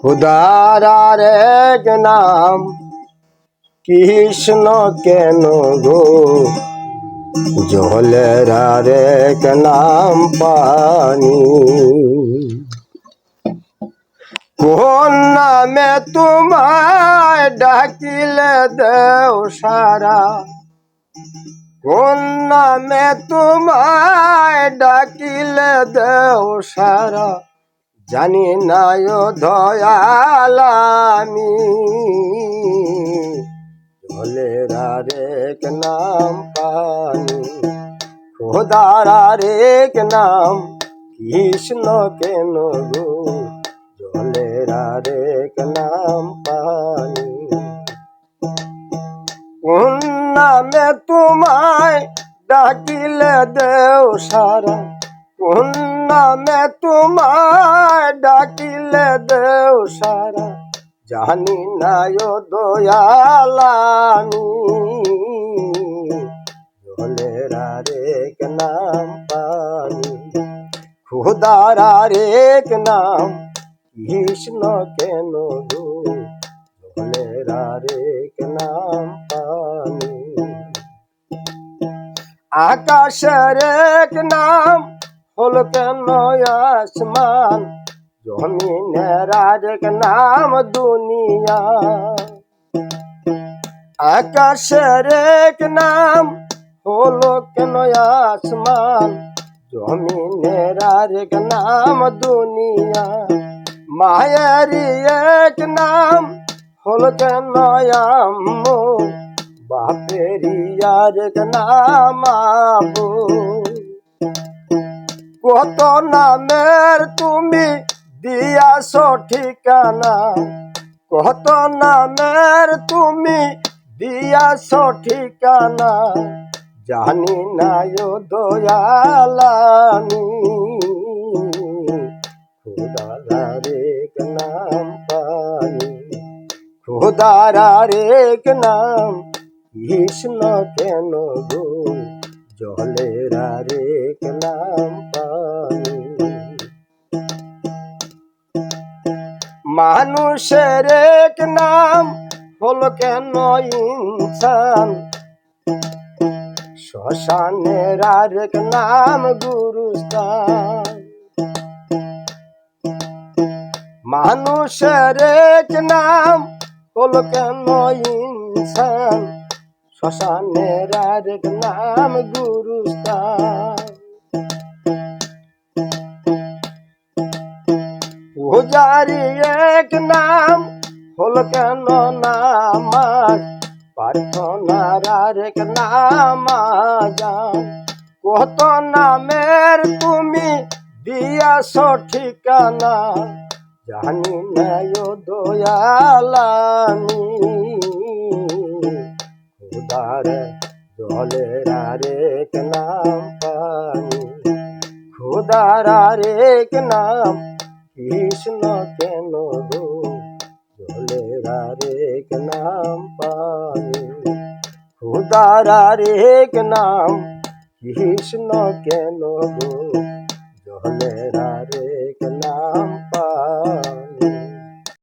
খুদার এক নাম, কৃষ্ণ কেন গো? জলের এক নাম পানি। কোন নামে তোমায় ডাকিলে দেও সারা? কোন নামে তোমায় ডাকিলে দেও সারা? জানি না ও দয়ালামি জলের আরেক নাম পানি, খোদার নাম কৃষ্ণ কেন গো? জলের আরেক নাম পানি। কোন নামে তোমায় ডাকিলে দেও সারা কোন নামে তোমায় ডাকিলে দেও সারা। জানি না ও দয়ালামি জলের নাম পানি খুদার আরেক নাম, কৃষ্ণ কেন জলের আরেক নাম পানি। আকাশের এক নাম হল কেন আসমান জমিনের আরেক নাম দুনিয়া। আকাশের এক নাম হলো কেন আসমান জমিনের আরেক নাম দুনিয়া। মায়েরই এক নাম হলো কেন আম্মু আরেক নাম নামের তুমি দিয়াছ ঠিকানা। কত নামের তুমি দিয়াছ ঠিকানা। জানি না ও দয়ালামি খুদার এক নাম পানি। খুদার এক নাম কৃষ্ণ কেন গো? জলের আরেক নাম মানুষের এক নাম হল কেন ইনসান? শ্মশানের আরেক নাম গুরুস্থান। মানুষের এক নাম হল কেন ইনসান? শ্মশানের আরেক নাম গুরুস্থান। পূজারি এক নাম, হল কেন নামাজ? প্রার্থনার আরেক নাম কত নামের তুমি দিয়াছ ঠিকানা? জানি না দয়ালামি খুদার জলের আরেক নাম পানি। খুদার আরেক নাম কৃষ্ণ কেন গো জলের আরেক নাম পানি খুদার আরেক নাম কৃষ্ণ কেন গো জলের